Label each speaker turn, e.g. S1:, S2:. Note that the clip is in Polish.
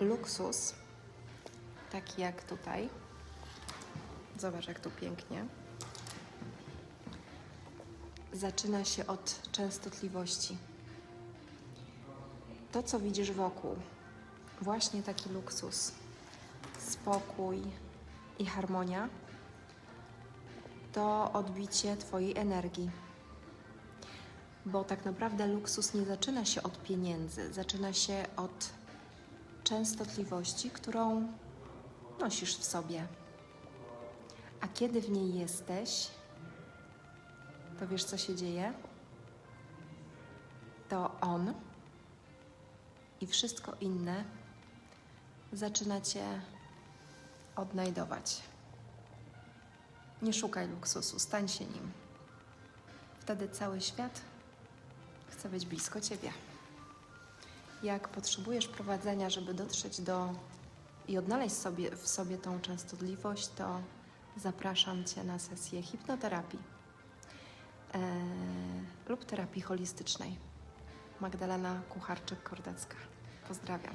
S1: luksus, taki jak tutaj. Zobacz, jak tu pięknie. Zaczyna się od częstotliwości. To, co widzisz wokół, właśnie taki luksus, spokój i harmonia, to odbicie Twojej energii. Bo tak naprawdę luksus nie zaczyna się od pieniędzy, zaczyna się od częstotliwości, którą nosisz w sobie. A kiedy w niej jesteś, to wiesz, co się dzieje? To on i wszystko inne zaczyna cię odnajdować. Nie szukaj luksusu, stań się nim. Wtedy cały świat chce być blisko ciebie. Jak potrzebujesz prowadzenia, żeby dotrzeć do i odnaleźć sobie, w sobie tą częstotliwość, to zapraszam Cię na sesję hipnoterapii e, lub terapii holistycznej. Magdalena Kucharczyk-Kordecka. Pozdrawiam.